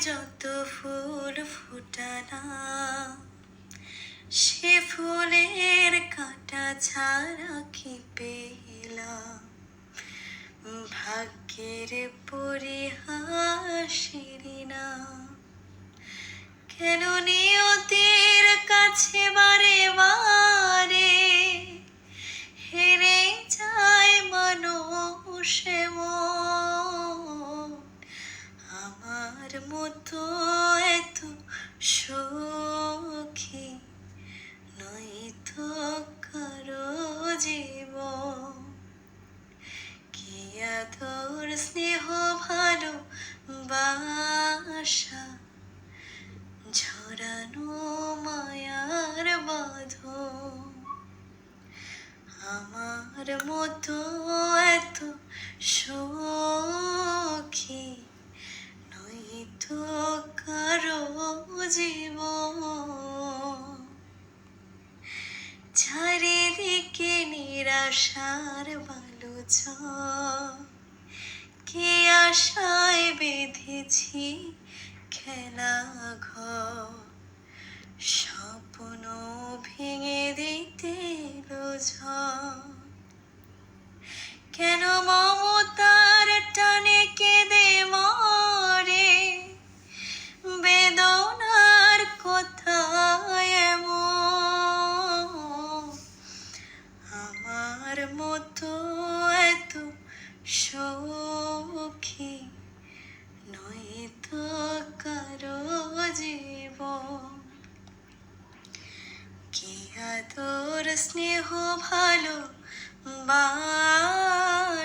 যত ফুল ফুটানা সে ফুলের কাঁটা ছাড়া কি পেলাম? ভাগ্যের পরিহাসিরা না কেন মতো এত সখী নয়তো কারও জীব কি আদর, স্নেহ ভালো বাসা ঝরানো মায়ার বাঁধন। আমার মতো এত সখী নিরাশার বালুচ কে আশায় বেঁধেছি খেলা ঘর? স্বপ্ন মতো এত সখী নয়তো কারও জীব কি আদর স্নেহ ভালো ছড়ানো